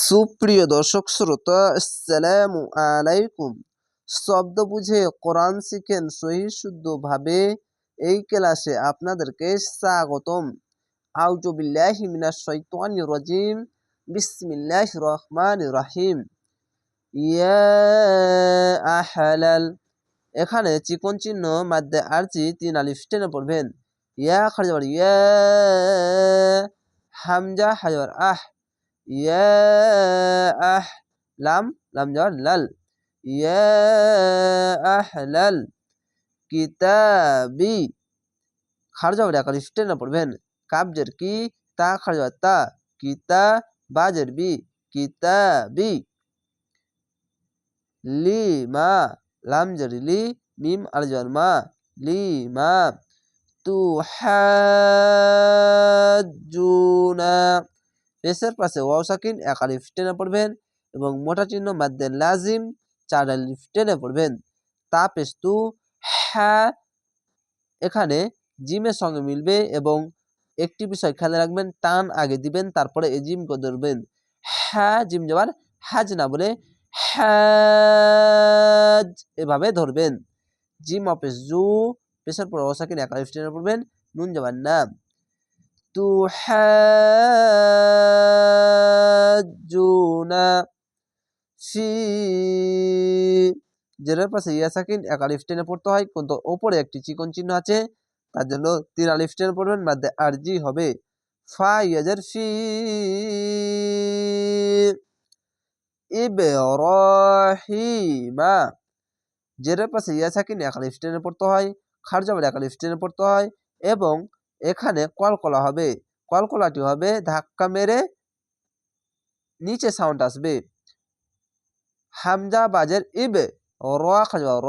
সুপ্রিয় দর্শক শ্রোতা, আসসালামু আলাইকুম। শব্দ বুঝে কোরআন শিখেন সহি শুদ্ধভাবে এই ক্লাসে আপনাদেরকে স্বাগতম। আউযু বিল্লাহি মিনাশ শাইতানির রাজিম। বিসমিল্লাহির রহমানির রহিম। ইয়া আহলাল। এখানে চিকন চিহ্ন, মাদ্দে আরজি, তিন আলিফ টেনে পড়বেন। ইয়া খারজাবার ইয়া হামজা হাজার আহ। ইয়া আহ, লাম লাম যাওয়ার লাল। ইয়া আহলাল কিতাবি। খারজাবার আকার স্টেনা পড়বেন। কাবজের কি? তা খারজাবার তা। কিতা বাজের বি। কিতাবি। লিমা লাম জের, লি। মিম আলজার মা। লিমা তুহাজ্জুনা। পেশের পাশে ওয়াও সাকিন, এক আলিফ টেনে পড়বেন এবং মোটা চিহ্ন মাদ্দে লাজিম, চার আলিফ টেনে পড়বেন। তা পেশ তু হ্যাঁ এখানে জিমের সঙ্গে মিলবে এবং একটি বিষয় খেয়াল রাখবেন, টান আগে দিবেন, তারপরে এই জিমকে ধরবেন। হ্যাঁ জিম যাবার হ্যাজ না বলে হ্যাজ এভাবে ধরবেন। জিম অফিস জু, পেশার পর অসাকিন এক আলিফ টেনে পড়বেন, নুন যাবার না। তুহাজ্জুনা ফি জেরের পাশে ইয়া সাকিন, এক আলিফ পড়তে হয়, কিন্তু ওপরে একটি চিকন চিহ্ন আছে, তার জন্য তিন আলিফ টেনে পড়বেন মাধ্যে আরজি হবে। ফা ইয়াজের ফি ইবরাহিমা জেরের পাশে ইয়া সাকিন এক আলিফ পড়তে হয় খারজাবের এক আলিফ টেনে পড়তে হয়, এবং এখানে কলকলা হবে। কলকলাটি হবে ধাক্কা মেরে নিচে সাউন্ড আসবে। হামজা বাজের ইবে, র খাজবা র,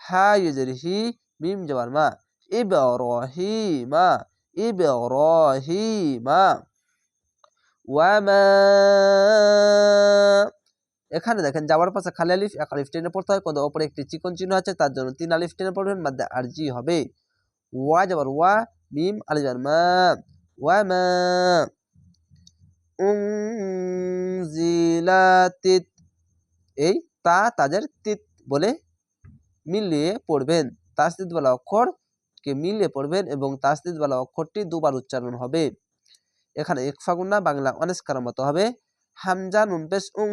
হা ইজের হি মিম জবার মা, ইবে রহিমা ইবে রহিমা ওয়ামা এখানে দেখেন যাওয়ার পাশে খালি আলিফ, এক আলিফ টেনে পড়তে হয়, কোনো ওপরে একটি চিকন চিহ্ন আছে, তার জন্য তিন আলিফ টেনে পড়বেন, মাদ্দে আর জি হবে। ওয়া যাবার ওয়া মিম যাবার মা ওয়া মা উনজিলাতিত এই তা তাদের তিত বলে মিলিয়ে পড়বেন। তাসদিদ বলা অক্ষরকে মিলিয়ে পড়বেন এবং তাসদিদ বলা অক্ষরটি দুবার উচ্চারণ হবে। এখানে এক ফাগুন্না বাংলা অনেস্কার মতো হবে। হামজা নুন পেশ উং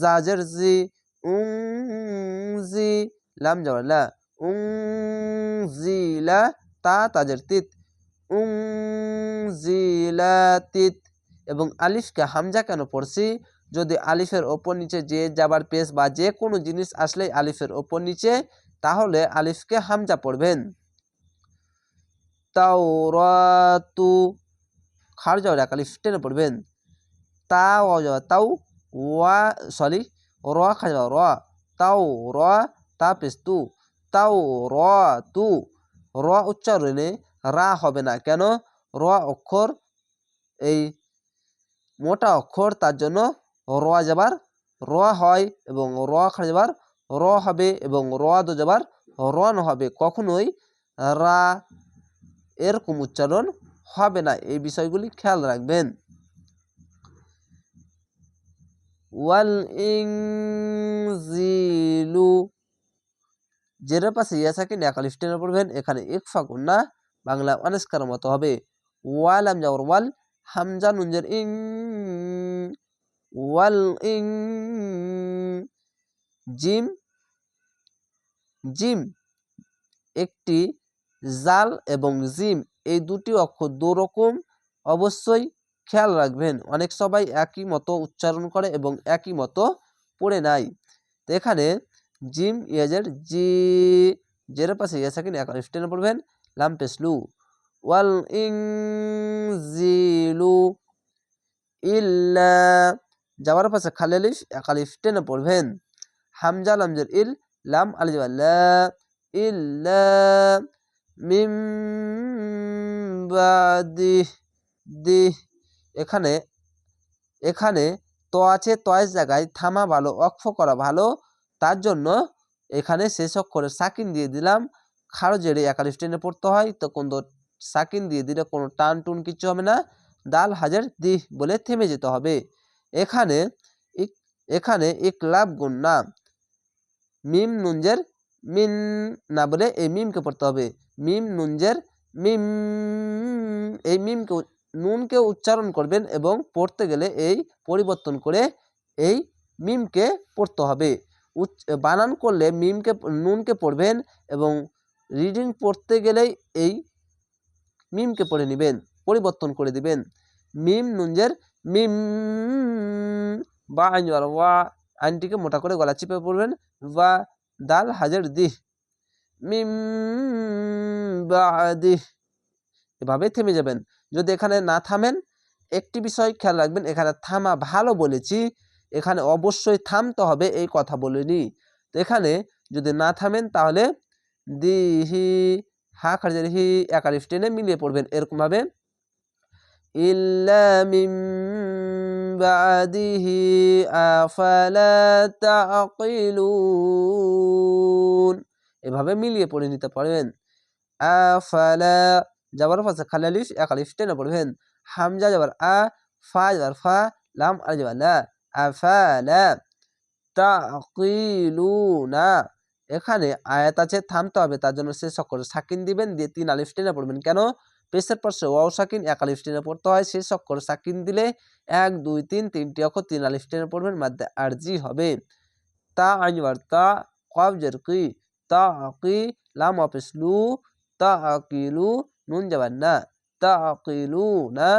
জাজের জি উং জি, লাম জওয়ালা উং জিলা তা তাজের তিত। তিত। এবং আলিফকে হামজা কেন পড়ছি? যদি আলিফের ওপর নিচে যে যাবার পেশ বা যে কোনো জিনিস আসলে আলিফের ওপর নিচে, তাহলে আলিফকে হামজা পড়বেন। তাও রাতু খার যাওয়ার এক আলিফ টেনে পড়বেন। তা তাও ওয়া, সরি, র খা যাওয়া র। তাও র তা পেশ তু তাও র তু র উচ্চারণে রা হবে না। কেন? র অক্ষর, এই মোটা অক্ষর তার জন্য র যাবার, র হয় এবং র খা যাবার, র হবে এবং র দো যাবার রন হবে। কখনোই রা এরকম উচ্চারণ হবে না। এই বিষয়গুলি খেয়াল রাখবেন। ওয়াল ইংজিলু জেরের পাশে ইয়া সাকিন এক আলিফ পড়বেন এখানে ইকফা না, বাংলা অনেস্কার মতো হবে। ওয়াল আম যাওয়ার ওয়াল, হামজা নুনজের ইং, ওয়াল ইং, জিম জিম, একটি জাল এবং জিম, এই দুটি অক্ষর দু রকম, অবশ্যই খেয়াল রাখবেন। অনেক সবাই একই মতো উচ্চারণ করে এবং একই মতো পড়ে নাই। এখানে জিম ইয়াজের জি জের পাশে ইয়া সাকিন এক আলিফ পড়বেন লাম পেসলু ওয়াল ইং জিলু ইল্লা। যাওয়ার পাশে খালি আলিফ এক পড়বেন। হামজা লামজের ইল, লাম আলিফ ইল্লা মিম বাদিহ দিহ এখানে এখানে ত আছে তয়ের জায়গায় থামা ভালো অক্ষ করা ভালো তার জন্য এখানে শেষ অক্ষরে সাকিন দিয়ে দিলাম। খারো জেরে একালিশ টেনে পড়তে হয় তো কোন সাকিন দিয়ে দিলে কোনো টান টুন কিছু হবে না। দাল হাজার দিহ বলে থেমে যেতে হবে। এখানে এখানে ইকলাব না। মিম নুঞ্জের মিন না বলে এই মিমকে পড়তে হবে। মিম নুঞ্জের মিম, এই মিমকে নুনকে উচ্চারণ করবেন এবং পড়তে গেলে এই পরিবর্তন করে এই মিমকে পড়তে হবে। বানান করলে মিমকে, নুনকে পড়বেন এবং রিডিং পড়তে গেলেই এই মিমকে পড়ে নেবেন, পরিবর্তন করে দিবেন। মিম নুনজের মিম বা আইন ওয়া আইনটিকে মোটা করে গলা চিপে পড়বেন। বা দাল হাজার দিহ মিম বাদিহ এভাবে থেমে যাবেন। যদি এখানে না থামেন, একটি বিষয় খেয়াল রাখবেন, এখানে থামা ভালো বলেছি। এখানে অবশ্যই থামতে হবে, এই কথা বলিনি। তো এখানে যদি না থামেন, তাহলে দিহি হা খারজের হি একালিফ টেনে মিলিয়ে পড়বেন এরকমভাবে। ইল্লা মিম এভাবে মিলিয়ে পড়ে নিতে পারবেন। আফালা, যাবার পাশে খালালিফ একালিফ টেনে পড়বেন। হামজা যাবার আ, ফা যাবার ফা, লাম আর যাবার লা। আফালা তাকিলুনা। এখানে আয়াত আছে, থামতে হবে, তার জন্য সে অক্ষরে সাকিন দিবেন, দিয়ে তিন আলিফ টেনে পড়বেন। কেন? পেশের পাশে ওয়াও সাকিন, এক আলিফ টেনে পড়তে হয় শেষ অক্ষরে সাকিন দিলে এক, দুই, তিন, তিনটি অক্ষর তিন আলিফ টেনে পড়বেন, মাধ্যে আরজি হবে। তা আইনবার তা কব জেরকি তা আকি লাম অফিস লু তা আকিলু নুন যাবার না তা আকিলু না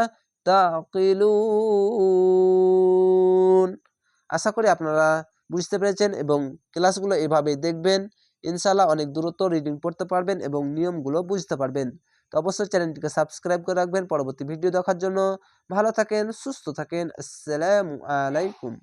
আশা করি আপনারা বুঝতে পেরেছেন এবং ক্লাসগুলো এভাবে দেখবেন। ইনশাল্লাহ অনেক দূরত্ব রিডিং পড়তে পারবেন এবং নিয়মগুলো বুঝতে পারবেন। তো অবশ্যই চ্যানেলটিকে সাবস্ক্রাইব করে রাখবেন। পরবর্তী ভিডিও দেখার জন্য ভালো থাকেন, সুস্থ থাকেন। আসসালামু আলাইকুম।